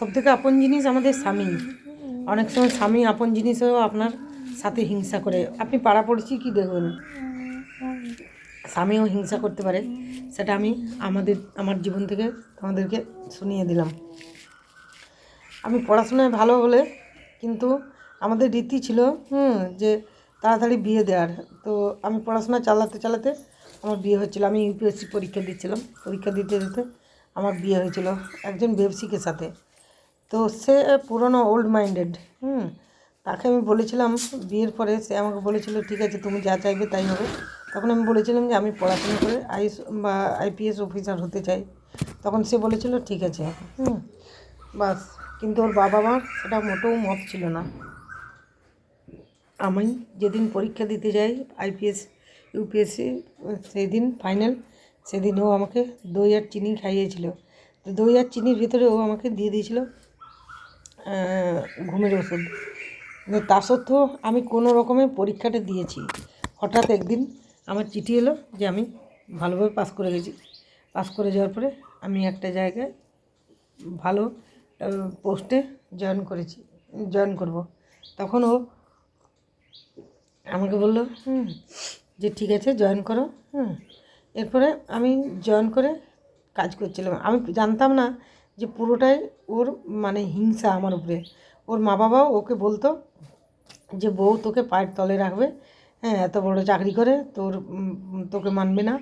সবথেকে আপন জিনিস আমাদের স্বামী। অনেক সময় স্বামী আপন জিনিসও আপনার সাথে হিংসা করে। আপনি পাড়াপড়শি কি দেখবেন? স্বামীও হিংসা করতে পারে। সেটা আমি আমাদের, আমার জীবন থেকে তোমাদেরকে শুনিয়ে দিলাম। আমি পড়াশোনায় ভালো বলে কিন্তু আমাদের রীতি ছিল, হুম, যে তাড়াতাড়ি বিয়ে দেওয়ার। তো আমি পড়াশোনা চালাতে চালাতে আমার বিয়ে হচ্ছিল আমি ইউপিএসসি পরীক্ষা দিচ্ছিলাম। পরীক্ষা দিতে দিতে আমার বিয়ে হয়েছিল একজন ব্যবসায়িকের সাথে। তো সে পুরনো ওল্ড মাইন্ডেড হুম? তাকে আমি বলেছিলাম, বিয়ের পরে সে আমাকে বলেছিল, ঠিক আছে, তুমি যা চাইবে তাই হবে। তখন আমি বলেছিলাম যে, আমি পড়াশোনা করে আইস, বা আইপিএস অফিসার হতে চাই। তখন সে বলেছিল, ঠিক আছে। হুম? বাস, কিন্তু ওর বাবা মার সেটা মোটেও মত ছিল না। আমি যেদিন পরীক্ষা দিতে যাই, আইপিএস, ইউপিএসসি সেই দিন ফাইনাল, সেদিন ও আমাকে দই আর চিনি খাইয়েছিল। তো দই আর চিনির ভিতরে ও আমাকে দিয়ে দিয়েছিল ঘুমের ওষুধ। তা সত্ত্বেও আমি কোনো রকমে পরীক্ষাটা দিয়েছি। হঠাৎ একদিন আমার চিঠি এলো যে আমি ভালোভাবে পাস করে গেছি। পাস করে যাওয়ার পরে আমি একটা জায়গায় ভালো পোস্টে জয়েন করেছি, জয়েন করব। তখন ও আমাকে বলল, হুম, যে ঠিক আছে, জয়েন করো, হুম। এরপরে আমি জয়েন করে কাজ করছিলাম। আমি জানতাম না যে পুরোটাই ওর মানে হিংসা আমার উপরে। ওর মা বাবাও ওকে বলতো যে, বউ তোকে পায়ের তলে রাখবে হ্যাঁ এত বড় চাকরি করে, তোর তোকে মানবে না।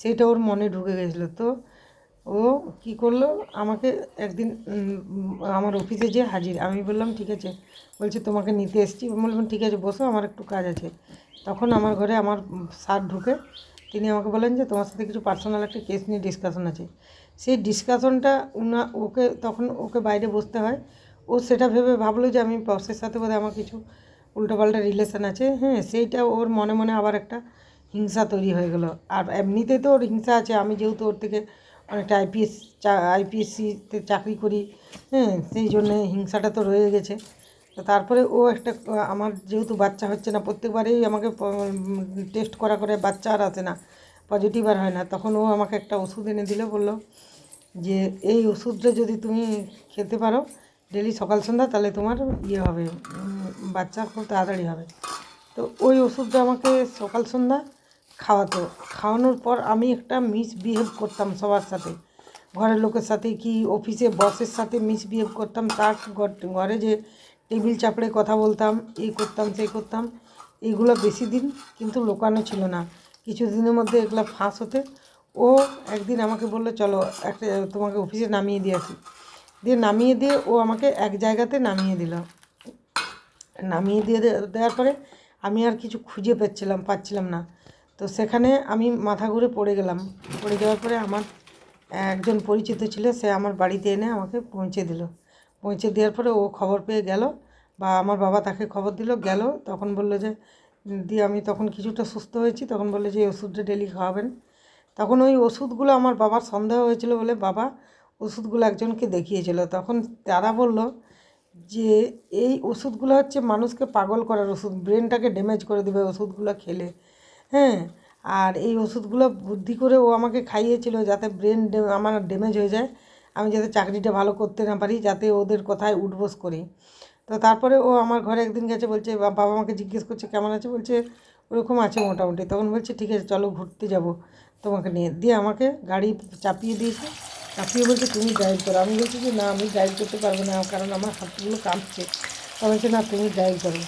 সেটা ওর মনে ঢুকে গেছিল। তো ও কি করল? আমাকে একদিন আমার অফিসে যে হাজির। আমি বললাম, ঠিক আছে। বলছে, তোমাকে নিতে এসেছি। বললাম, ঠিক আছে, বসো, আমার একটু কাজ আছে। তখন আমার ঘরে আমার স্যার ঢুকে, তিনি আমাকে বলেন যে, তোমার সাথে কিছু পার্সোনাল একটা কেস নিয়ে ডিসকাশন আছে। সেই ডিসকাশনটা উনা, ওকে, তখন ওকে বাইরে বসতে হয়। ও সেটা ভেবে ভাবলো যে আমি বসের সাথে বোধহয় আমার কিছু উল্টোপাল্টা রিলেশন আছে। হ্যাঁ সেইটা ওর মনে মনে আবার একটা হিংসা তৈরি হয়ে গেলো। আর এমনিতেই তো ওর হিংসা আছে। আমি যেহেতু ওর থেকে অনেকটা আইপিএস আইপিএসসিতে চাকরি করি হ্যাঁ সেই জন্যে হিংসাটা তো রয়ে গেছে। তো তারপরে ও একটা, আমার যেহেতু বাচ্চা হচ্ছে না, প্রত্যেকবারেই আমাকে টেস্ট করা করে, বাচ্চা আর আসে না পজিটিভ আর হয় না। তখন ও আমাকে একটা ওষুধ এনে দিল, বলল যে এই ওষুধটা যদি তুমি খেতে পারো ডেলি সকাল সন্ধ্যা, তাহলে তোমার ইয়ে হবে বাচ্চা খুব তাড়াতাড়ি হবে। তো ওই ওষুধটা আমাকে সকাল সন্ধ্যা খাওয়াতো। খাওয়ানোর পর আমি একটা মিসবিহেভ করতাম সবার সাথে। ঘরের লোকের সাথে কি অফিসে বসের সাথে মিসবিহেভ করতাম, তার ঘর- যে টেবিল চাপড়ে কথা বলতাম এই করতাম সেই করতাম এইগুলো বেশি দিন কিন্তু লোকানো ছিল না। কিছু দিনের মধ্যে এগুলো ফাঁস হতে ও একদিন আমাকে বলল, চলো একটা, তোমাকে অফিসে নামিয়ে দিয়ে আসি। দিয়ে নামিয়ে দিয়ে ও আমাকে এক জায়গাতে নামিয়ে দিল। নামিয়ে দিয়ে দেওয়ার পরে আমি আর কিছু খুঁজে পাচ্ছিলাম পাচ্ছিলাম না। তো সেখানে আমি মাথা ঘুরে পড়ে গেলাম। পড়ে যাওয়ার পরে আমার একজন পরিচিত ছিল, সে আমার বাড়িতে এনে আমাকে পৌঁছে দিল। পৌঁছে দেওয়ার পরে ও খবর পেয়ে গেল বা আমার বাবা তাকে খবর দিল। গেল, তখন বলল যে দিয়ে আমি তখন কিছুটা সুস্থ হয়েছি। তখন বলল যে ওষুধটা ডেলি খাওয়াবেন। তখন ওই ওষুধগুলো আমার বাবার সন্দেহ হয়েছিল বলে বাবা ওষুধগুলো একজনকে দেখিয়েছিল। তখন তারা বলল যে এই ওষুধগুলো হচ্ছে মানুষকে পাগল করার ওষুধ, ব্রেনটাকে ড্যামেজ করে দেবে ওষুধগুলো খেলে। হ্যাঁ আর এই ওষুধগুলো বুদ্ধি করে ও আমাকে খাইয়েছিল যাতে ব্রেন আমার ড্যামেজ হয়ে যায়। আমি যাতে চাকরিটা ভালো করতে না পারি, যাতে ওদের কথায় উঠবোস করি। তো তারপরে ও আমার ঘরে একদিন গেছে, বলছে বাবা আমাকে জিজ্ঞেস করছে, কেমন আছে? বলছে, ওরকম আছে মোটামুটি। তখন বলছে, ঠিক আছে, চলো ঘুরতে যাব। তোমাকে নিয়ে, দিয়ে আমাকে গাড়ি চাপিয়ে দিয়েছে। চাপিয়ে বলছে, তুমি ড্রাইভ করো। আমি বলছি যে, না, আমি ড্রাইভ করতে পারব না, কারণ আমার হাতগুলো কাঁপছে। তো বলছে, না, তুমি ড্রাইভ করো।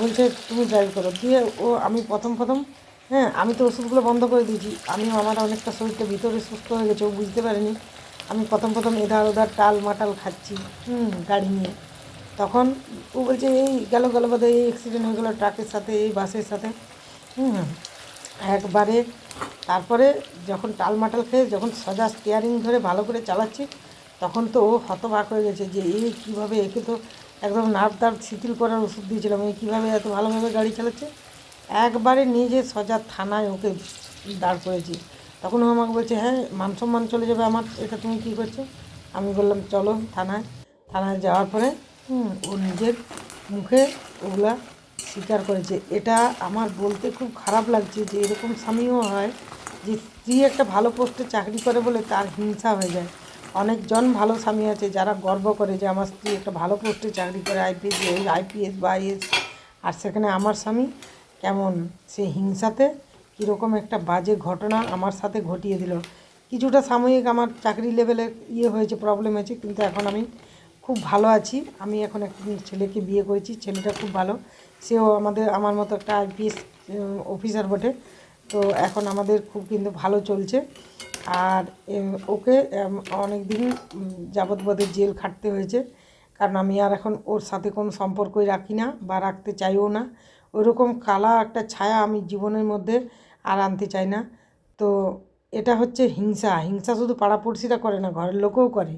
বলছে, তুমি ড্রাইভ করো। দিয়ে ও, আমি প্রথম প্রথম হ্যাঁ আমি তো ওষুধগুলো বন্ধ করে দিয়েছি। আমি আমার অনেকটা শরীরটা ভিতরে সুস্থ হয়ে গেছে, ও বুঝতে পারিনি। আমি প্রথম প্রথম এধার ওধার টাল মাটাল খাচ্ছি, হুম, গাড়ি নিয়ে। তখন ও বলছে, এই গেল গেল বোধ এই অ্যাক্সিডেন্ট হয়ে গেলো ট্রাকের সাথে, এই বাসের সাথে। হুম, একবারে তারপরে যখন টালমাটাল খেয়ে যখন সোজা স্টিয়ারিং ধরে ভালো করে চালাচ্ছি, তখন তো ও হতবাক হয়ে গেছে যে এই কীভাবে একে তো একদম নার্ভ দার্ভ শিথিল করার ওষুধ দিয়েছিলাম এই কীভাবে এত ভালোভাবে গাড়ি চালাচ্ছে? একবারে যে সোজা থানায় ওকে দাঁড় করেছি। তখন ও আমাকে বলছে হ্যাঁ মান সম্মান চলে যাবে আমার, এটা তুমি কী করছ? আমি বললাম, চলো থানায়। থানায় যাওয়ার পরে ও নিজের মুখে ওগুলা স্বীকার করেছে এটা আমার বলতে খুব খারাপ লাগছে যে এরকম স্বামীও হয় যে স্ত্রী একটা ভালো পোস্টে চাকরি করে বলে তার হিংসা হয়ে যায়। অনেকজন ভালো স্বামী আছে যারা গর্ব করে যে আমার স্ত্রী একটা ভালো পোস্টে চাকরি করে আইপিএস আইপিএস বা আইএস আর সেখানে আমার স্বামী কেমন? সে হিংসাতে কীরকম একটা বাজে ঘটনা আমার সাথে ঘটিয়ে দিল। কিছুটা সাময়িক আমার চাকরি লেভেলের ইয়ে হয়েছে প্রবলেম হয়েছে, কিন্তু এখন আমি খুব ভালো আছি। আমি এখন একটা ছেলেকে বিয়ে করেছি, ছেলেটা খুব ভালো। সেও আমাদের, আমার মতো একটা আইপিএস অফিসার বটে। তো এখন আমাদের খুব কিন্তু ভালো চলছে। আর ওকে অনেক দিন যাবৎ জেল খাটতে হয়েছে। কারণ আমি আর এখন ওর সাথে কোনো সম্পর্কই রাখি না বা রাখতে চাইও না। ওরকম কালা একটা ছায়া আমি জীবনের মধ্যে আর আনতে চাই না। তো এটা হচ্ছে হিংসা। হিংসা শুধু পাড়াপড়শিরা করে না, ঘরের লোকেও করে।